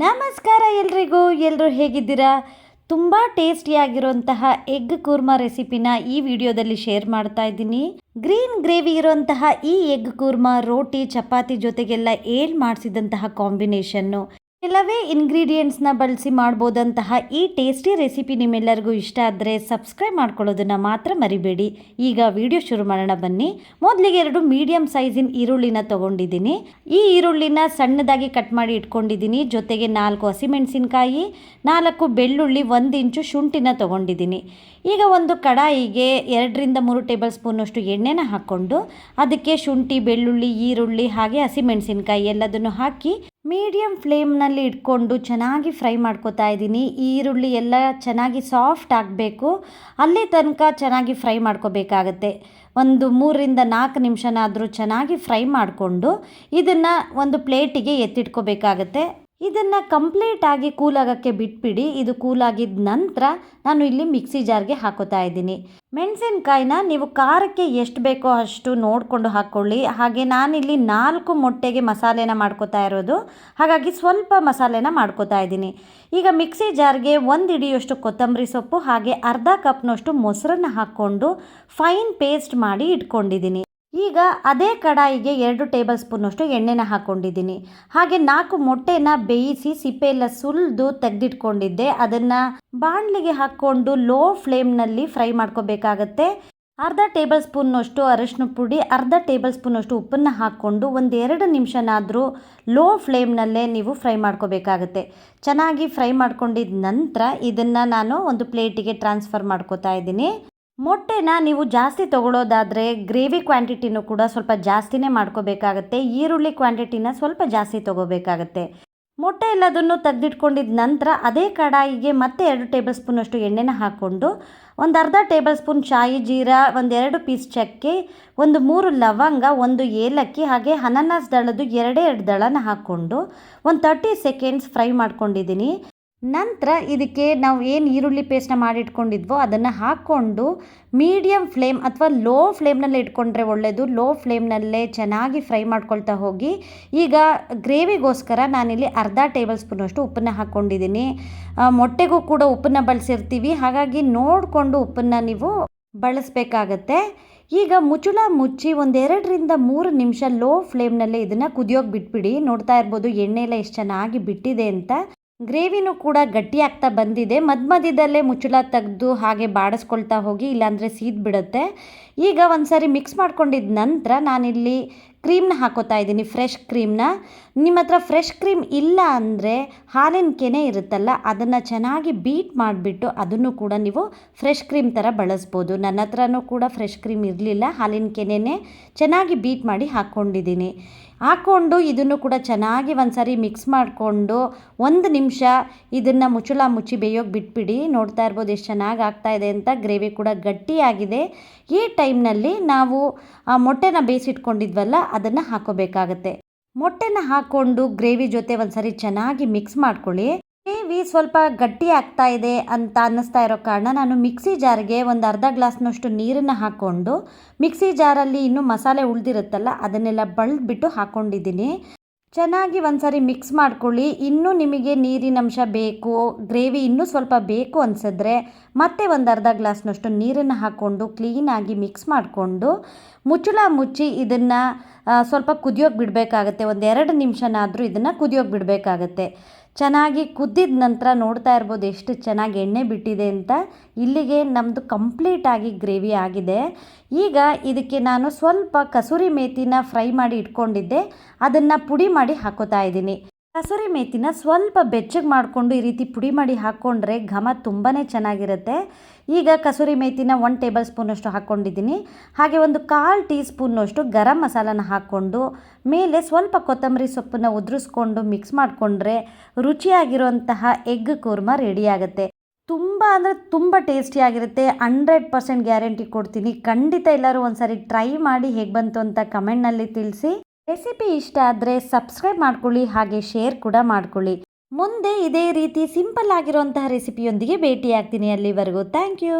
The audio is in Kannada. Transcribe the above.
ನಮಸ್ಕಾರ ಎಲ್ರಿಗೂ ಎಲ್ಲರೂ ಹೇಗಿದ್ದೀರಾ? ತುಂಬ ಟೇಸ್ಟಿಯಾಗಿರುವಂತಹ ಎಗ್ ಕೂರ್ಮಾ ರೆಸಿಪಿನ ಈ ವಿಡಿಯೋದಲ್ಲಿ ಶೇರ್ ಮಾಡ್ತಾ ಇದ್ದೀನಿ. ಗ್ರೀನ್ ಗ್ರೇವಿ ಇರುವಂತಹ ಈ ಎಗ್ ಕೂರ್ಮಾ ರೋಟಿ, ಚಪಾತಿ ಜೊತೆಗೆಲ್ಲ ಏಲ್ ಮಾಡಿಸಿದಂತಹ ಕಾಂಬಿನೇಷನ್ನು ಕೆಲವೇ ಇಂಗ್ರೀಡಿಯೆಂಟ್ಸ್ನ ಬಳಸಿ ಮಾಡ್ಬೋದಂತಹ ಈ ಟೇಸ್ಟಿ ರೆಸಿಪಿ ನಿಮ್ಮೆಲ್ಲರಿಗೂ ಇಷ್ಟ ಆದರೆ ಸಬ್ಸ್ಕ್ರೈಬ್ ಮಾಡ್ಕೊಳ್ಳೋದನ್ನು ಮಾತ್ರ ಮರಿಬೇಡಿ. ಈಗ ವಿಡಿಯೋ ಶುರು ಮಾಡೋಣ ಬನ್ನಿ. ಮೊದಲಿಗೆ ಎರಡು ಮೀಡಿಯಂ ಸೈಜಿನ ಈರುಳ್ಳಿನ ತಗೊಂಡಿದ್ದೀನಿ. ಈ ಈರುಳ್ಳಿನ ಸಣ್ಣದಾಗಿ ಕಟ್ ಮಾಡಿ ಇಟ್ಕೊಂಡಿದ್ದೀನಿ. ಜೊತೆಗೆ ನಾಲ್ಕು ಹಸಿಮೆಣಸಿನ್ಕಾಯಿ ನಾಲ್ಕು ಬೆಳ್ಳುಳ್ಳಿ, ಒಂದು ಇಂಚು ಶುಂಠಿನ ತಗೊಂಡಿದ್ದೀನಿ. ಈಗ ಒಂದು ಕಡಾಯಿಗೆ ಎರಡರಿಂದ ಮೂರು ಟೇಬಲ್ ಸ್ಪೂನಷ್ಟು ಎಣ್ಣೆನ ಹಾಕ್ಕೊಂಡು ಅದಕ್ಕೆ ಶುಂಠಿ, ಬೆಳ್ಳುಳ್ಳಿ, ಈರುಳ್ಳಿ ಹಾಗೆ ಹಸಿಮೆಣಸಿನ್ಕಾಯಿ ಎಲ್ಲದನ್ನು ಹಾಕಿ ಮೀಡಿಯಂ ಫ್ಲೇಮ್ನಲ್ಲಿ ಇಟ್ಕೊಂಡು ಚೆನ್ನಾಗಿ ಫ್ರೈ ಮಾಡ್ಕೊತಾ ಇದ್ದೀನಿ. ಈರುಳ್ಳಿ ಎಲ್ಲ ಚೆನ್ನಾಗಿ ಸಾಫ್ಟ್ ಆಗಬೇಕು. ಅಲ್ಲಿ ತನಕ ಚೆನ್ನಾಗಿ ಫ್ರೈ ಮಾಡ್ಕೋಬೇಕಾಗತ್ತೆ. ಒಂದು ಮೂರರಿಂದ ನಾಲ್ಕು ನಿಮಿಷನಾದರೂ ಚೆನ್ನಾಗಿ ಫ್ರೈ ಮಾಡಿಕೊಂಡು ಇದನ್ನು ಒಂದು ಪ್ಲೇಟಿಗೆ ಎತ್ತಿಟ್ಕೋಬೇಕಾಗತ್ತೆ. ಇದನ್ನು ಕಂಪ್ಲೀಟಾಗಿ ಕೂಲಾಗೋಕ್ಕೆ ಬಿಟ್ಬಿಡಿ. ಇದು ಕೂಲಾಗಿದ್ದ ನಂತರ ನಾನು ಇಲ್ಲಿ ಮಿಕ್ಸಿ ಜಾರ್ಗೆ ಹಾಕೋತಾ ಇದ್ದೀನಿ. ಮೆಣಸಿನ್ಕಾಯಿನ ನೀವು ಖಾರಕ್ಕೆ ಎಷ್ಟು ಬೇಕೋ ಅಷ್ಟು ನೋಡಿಕೊಂಡು ಹಾಕ್ಕೊಳ್ಳಿ ಹಾಗೆ ನಾನಿಲ್ಲಿ ನಾಲ್ಕು ಮೊಟ್ಟೆಗೆ ಮಸಾಲೆನ ಮಾಡ್ಕೋತಾ ಇರೋದು. ಹಾಗಾಗಿ ಸ್ವಲ್ಪ ಮಸಾಲೆನ ಮಾಡ್ಕೋತಾ ಇದ್ದೀನಿ. ಈಗ ಮಿಕ್ಸಿ ಜಾರ್ಗೆ ಒಂದು ಇಡಿಯಷ್ಟು ಕೊತ್ತಂಬರಿ ಸೊಪ್ಪು, ಹಾಗೆ ಅರ್ಧ ಕಪ್ನಷ್ಟು ಮೊಸರನ್ನ ಹಾಕ್ಕೊಂಡು ಫೈನ್ ಪೇಸ್ಟ್ ಮಾಡಿ ಇಟ್ಕೊಂಡಿದ್ದೀನಿ. ಈಗ ಅದೇ ಕಡಾಯಿಗೆ ಎರಡು ಟೇಬಲ್ ಸ್ಪೂನಷ್ಟು ಎಣ್ಣೆನ ಹಾಕ್ಕೊಂಡಿದ್ದೀನಿ ಹಾಗೆ ನಾಲ್ಕು ಮೊಟ್ಟೆನ ಬೇಯಿಸಿ ಸಿಪ್ಪೆಯೆಲ್ಲ ಸುಲಿದು ತೆಗೆದಿಟ್ಕೊಂಡಿದ್ದೆ. ಅದನ್ನು ಬಾಣಲಿಗೆ ಹಾಕ್ಕೊಂಡು ಲೋ ಫ್ಲೇಮ್ನಲ್ಲಿ ಫ್ರೈ ಮಾಡ್ಕೋಬೇಕಾಗತ್ತೆ. ಅರ್ಧ ಟೇಬಲ್ ಸ್ಪೂನ್ನಷ್ಟು ಅರಶಿನ ಪುಡಿ, ಅರ್ಧ ಟೇಬಲ್ ಸ್ಪೂನಷ್ಟು ಉಪ್ಪನ್ನು ಹಾಕ್ಕೊಂಡು ಒಂದು ಎರಡು ನಿಮಿಷನಾದರೂ ಲೋ ಫ್ಲೇಮ್ನಲ್ಲೇ ನೀವು ಫ್ರೈ ಮಾಡ್ಕೋಬೇಕಾಗತ್ತೆ. ಚೆನ್ನಾಗಿ ಫ್ರೈ ಮಾಡ್ಕೊಂಡಿದ್ದ ನಂತರ ಇದನ್ನು ನಾನು ಒಂದು ಪ್ಲೇಟಿಗೆ ಟ್ರಾನ್ಸ್ಫರ್ ಮಾಡ್ಕೋತಾ ಇದ್ದೀನಿ. ಮೊಟ್ಟೆನ ನೀವು ಜಾಸ್ತಿ ತೊಗೊಳೋದಾದರೆ ಗ್ರೇವಿ ಕ್ವಾಂಟಿಟಿನೂ ಕೂಡ ಸ್ವಲ್ಪ ಜಾಸ್ತಿನೇ ಮಾಡ್ಕೋಬೇಕಾಗತ್ತೆ. ಈರುಳ್ಳಿ ಕ್ವಾಂಟಿಟಿನ ಸ್ವಲ್ಪ ಜಾಸ್ತಿ ತೊಗೋಬೇಕಾಗತ್ತೆ. ಮೊಟ್ಟೆ ಎಲ್ಲದನ್ನು ತೆಗೆದಿಟ್ಕೊಂಡಿದ್ದ ನಂತರ ಅದೇ ಕಡಾಯಿಗೆ ಮತ್ತೆ ಎರಡು ಟೇಬಲ್ ಸ್ಪೂನಷ್ಟು ಎಣ್ಣೆನ ಹಾಕ್ಕೊಂಡು ಒಂದು ಅರ್ಧ ಟೇಬಲ್ ಸ್ಪೂನ್ ಶಾಯಿ ಜೀರಾ ಒಂದೆರಡು ಪೀಸ್ ಚಕ್ಕೆ, ಒಂದು ಮೂರು ಲವಂಗ, ಒಂದು ಏಲಕ್ಕಿ ಹಾಗೆ ಅನಾನಸ್ ದಳದ್ದು ಎರಡೇ ಎರಡು ದಳನ ಹಾಕ್ಕೊಂಡು ಒಂದು ತರ್ಟಿ ಸೆಕೆಂಡ್ಸ್ ಫ್ರೈ ಮಾಡ್ಕೊಂಡಿದ್ದೀನಿ. ನಂತರ ಇದಕ್ಕೆ ನಾವು ಏನು ಈರುಳ್ಳಿ ಪೇಸ್ಟ್ನ ಮಾಡಿಟ್ಕೊಂಡಿದ್ವೋ ಅದನ್ನು ಹಾಕ್ಕೊಂಡು ಮೀಡಿಯಮ್ ಫ್ಲೇಮ್ ಅಥವಾ ಲೋ ಫ್ಲೇಮ್ನಲ್ಲಿ ಇಟ್ಕೊಂಡ್ರೆ ಒಳ್ಳೆಯದು ಲೋ ಫ್ಲೇಮ್ನಲ್ಲೇ ಚೆನ್ನಾಗಿ ಫ್ರೈ ಮಾಡ್ಕೊಳ್ತಾ ಹೋಗಿ. ಈಗ ಗ್ರೇವಿಗೋಸ್ಕರ ನಾನಿಲ್ಲಿ ಅರ್ಧ ಟೇಬಲ್ ಸ್ಪೂನಷ್ಟು ಉಪ್ಪನ್ನು ಹಾಕ್ಕೊಂಡಿದ್ದೀನಿ. ಮೊಟ್ಟೆಗೂ ಕೂಡ ಉಪ್ಪನ್ನು ಬಳಸಿರ್ತೀವಿ. ಹಾಗಾಗಿ ನೋಡಿಕೊಂಡು ಉಪ್ಪನ್ನು ನೀವು ಬಳಸಬೇಕಾಗತ್ತೆ. ಈಗ ಮುಚುಳ ಮುಚ್ಚಿ ಒಂದೆರಡರಿಂದ ಮೂರು ನಿಮಿಷ ಲೋ ಫ್ಲೇಮ್ನಲ್ಲೇ ಇದನ್ನು ಕುದಿಯೋಗಿ ಬಿಟ್ಬಿಡಿ. ನೋಡ್ತಾ ಇರ್ಬೋದು ಎಣ್ಣೆ ಎಲ್ಲ ಎಷ್ಟು ಚೆನ್ನಾಗಿ ಬಿಟ್ಟಿದೆ ಅಂತ. ಗ್ರೇವಿನೂ ಕೂಡ ಗಟ್ಟಿಯಾಗ್ತಾ ಬಂದಿದೆ. ಮಧ್ಯ ಮಧ್ಯದಲ್ಲೇ ಮುಚ್ಚಳ ತೆಗೆದು ಹಾಗೆ ಬಾಡಿಸ್ಕೊಳ್ತಾ ಹೋಗಿ, ಇಲ್ಲಾಂದರೆ ಸೀದ್ ಬಿಡುತ್ತೆ ಈಗ ಒಂದು ಸಾರಿ ಮಿಕ್ಸ್ ಮಾಡ್ಕೊಂಡಿದ್ದ ನಂತರ ನಾನಿಲ್ಲಿ ಕ್ರೀಮ್ನ ಹಾಕೋತಾ ಇದ್ದೀನಿ ಫ್ರೆಶ್ ಕ್ರೀಮ್ನ. ನಿಮ್ಮ ಹತ್ರ ಫ್ರೆಶ್ ಕ್ರೀಮ್ ಇಲ್ಲ ಅಂದರೆ ಹಾಲಿನ ಕೆನೆ ಇರುತ್ತಲ್ಲ, ಅದನ್ನು ಚೆನ್ನಾಗಿ ಬೀಟ್ ಮಾಡಿಬಿಟ್ಟು ಅದನ್ನು ಕೂಡ ನೀವು ಫ್ರೆಶ್ ಕ್ರೀಮ್ ಥರ ಬಳಸ್ಬೋದು. ನನ್ನ ಹತ್ರನೂ ಕೂಡ ಫ್ರೆಶ್ ಕ್ರೀಮ್ ಇರಲಿಲ್ಲ, ಹಾಲಿನ ಕೆನೆನೇ ಚೆನ್ನಾಗಿ ಬೀಟ್ ಮಾಡಿ ಹಾಕ್ಕೊಂಡಿದ್ದೀನಿ ಹಾಕ್ಕೊಂಡು ಇದನ್ನು ಕೂಡ ಚೆನ್ನಾಗಿ ಒಂದು ಸಾರಿ ಮಿಕ್ಸ್ ಮಾಡಿಕೊಂಡು ಒಂದು ನಿಮಿಷ ಇದನ್ನು ಮುಚ್ಚಳ ಮುಚ್ಚಿ ಬೇಯೋಗಿ ಬಿಟ್ಬಿಡಿ. ನೋಡ್ತಾ ಇರ್ಬೋದು ಎಷ್ಟು ಚೆನ್ನಾಗಿ ಆಗ್ತಾಯಿದೆ ಅಂತ. ಗ್ರೇವಿ ಕೂಡ ಗಟ್ಟಿಯಾಗಿದೆ. ಈ ಟೈಮ್ನಲ್ಲಿ ನಾವು ಮೊಟ್ಟೆನ ಬೇಯಿಸಿಟ್ಕೊಂಡಿದ್ವಲ್ಲ ಅದನ್ನು ಹಾಕೋಬೇಕಾಗತ್ತೆ. ಮೊಟ್ಟೆನ ಹಾಕ್ಕೊಂಡು ಗ್ರೇವಿ ಜೊತೆ ಒಂದ್ಸರಿ ಸಾರಿ ಚೆನ್ನಾಗಿ ಮಿಕ್ಸ್ ಮಾಡ್ಕೊಳ್ಳಿ. ಗ್ರೇವಿ ಸ್ವಲ್ಪ ಗಟ್ಟಿ ಆಗ್ತಾ ಇದೆ ಅಂತ ಅನ್ನಿಸ್ತಾ ಇರೋ ಕಾರಣ ನಾನು ಮಿಕ್ಸಿ ಜಾರ್ಗೆ ಒಂದು ಅರ್ಧ ಗ್ಲಾಸ್ನಷ್ಟು ನೀರನ್ನು ಹಾಕ್ಕೊಂಡು, ಮಿಕ್ಸಿ ಜಾರಲ್ಲಿ ಇನ್ನೂ ಮಸಾಲೆ ಉಳಿದಿರುತ್ತಲ್ಲ ಅದನ್ನೆಲ್ಲ ಬಳ್ದ್ಬಿಟ್ಟು ಹಾಕ್ಕೊಂಡಿದ್ದೀನಿ ಚೆನ್ನಾಗಿ ಒಂದ್ಸರಿ ಮಿಕ್ಸ್ ಮಾಡ್ಕೊಳ್ಳಿ. ಇನ್ನೂ ನಿಮಗೆ ನೀರಿನ ಅಂಶ ಬೇಕು. ಗ್ರೇವಿ ಇನ್ನೂ ಸ್ವಲ್ಪ ಬೇಕು ಅನಿಸಿದ್ರೆ ಮತ್ತೆ ಒಂದು ಅರ್ಧ ಗ್ಲಾಸ್ನಷ್ಟು ನೀರನ್ನು ಹಾಕ್ಕೊಂಡು ಕ್ಲೀನಾಗಿ ಮಿಕ್ಸ್ ಮಾಡಿಕೊಂಡು ಮುಚ್ಚಳ ಮುಚ್ಚಿ ಇದನ್ನು ಸ್ವಲ್ಪ ಕುದಿಯೋಕೆ ಬಿಡಬೇಕಾಗತ್ತೆ. ಒಂದು ಎರಡು ನಿಮಿಷನಾದರೂ ಇದನ್ನು ಕುದಿಯೋಕೆ ಬಿಡಬೇಕಾಗತ್ತೆ. ಚೆನ್ನಾಗಿ ಕುದ್ದಿದ ನಂತರ ನೋಡ್ತಾ ಇರ್ಬೋದು ಎಷ್ಟು ಚೆನ್ನಾಗಿ ಎಣ್ಣೆ ಬಿಟ್ಟಿದೆ ಅಂತ. ಇಲ್ಲಿಗೆ ನಮ್ಮದು ಕಂಪ್ಲೀಟಾಗಿ ಗ್ರೇವಿ ಆಗಿದೆ. ಈಗ ಇದಕ್ಕೆ ನಾನು ಸ್ವಲ್ಪ ಕಸೂರಿ ಮೇಥಿನ ಫ್ರೈ ಮಾಡಿ ಇಟ್ಕೊಂಡಿದ್ದೆ. ಅದನ್ನು ಪುಡಿ ಮಾಡಿ ಹಾಕೋತಾ ಇದ್ದೀನಿ. ಕಸೂರಿ ಮೇಥಿನ ಸ್ವಲ್ಪ ಬೆಚ್ಚಗೆ ಮಾಡಿಕೊಂಡು ಈ ರೀತಿ ಪುಡಿ ಮಾಡಿ ಹಾಕ್ಕೊಂಡ್ರೆ ಘಮ ತುಂಬಾ ಚೆನ್ನಾಗಿರುತ್ತೆ. ಈಗ ಕಸೂರಿ ಮೇಥಿನ ಒನ್ ಟೇಬಲ್ ಸ್ಪೂನಷ್ಟು ಹಾಕ್ಕೊಂಡಿದ್ದೀನಿ ಹಾಗೆ ಒಂದು ಕಾಲು ಟೀ ಸ್ಪೂನಷ್ಟು ಗರಂ ಮಸಾಲನ ಹಾಕ್ಕೊಂಡು ಮೇಲೆ ಸ್ವಲ್ಪ ಕೊತ್ತಂಬರಿ ಸೊಪ್ಪನ್ನು ಉದುರಿಸ್ಕೊಂಡು ಮಿಕ್ಸ್ ಮಾಡಿಕೊಂಡ್ರೆ ರುಚಿಯಾಗಿರುವಂತಹ ಎಗ್ ಕೂರ್ಮ ರೆಡಿಯಾಗುತ್ತೆ ತುಂಬ ಅಂದರೆ ತುಂಬ ಟೇಸ್ಟಿಯಾಗಿರುತ್ತೆ ಹಂಡ್ರೆಡ್ ಪರ್ಸೆಂಟ್ ಗ್ಯಾರಂಟಿ ಕೊಡ್ತೀನಿ. ಖಂಡಿತ ಎಲ್ಲರೂ ಒಂದ್ಸರಿ ಟ್ರೈ ಮಾಡಿ ಹೇಗೆ ಬಂತು ಅಂತ ಕಮೆಂಟ್ನಲ್ಲಿ ತಿಳಿಸಿ. ರೆಸಿಪಿ ಇಷ್ಟ ಆದರೆ ಸಬ್ಸ್ಕ್ರೈಬ್ ಮಾಡ್ಕೊಳ್ಳಿ, ಹಾಗೆ ಶೇರ್ ಕೂಡ ಮಾಡ್ಕೊಳ್ಳಿ. ಮುಂದೆ ಇದೇ ರೀತಿ ಸಿಂಪಲ್ ಆಗಿರುವಂತಹ ರೆಸಿಪಿಯೊಂದಿಗೆ ಭೇಟಿಯಾಗ್ತೀನಿ ಅಲ್ಲಿವರೆಗೂ. Thank you.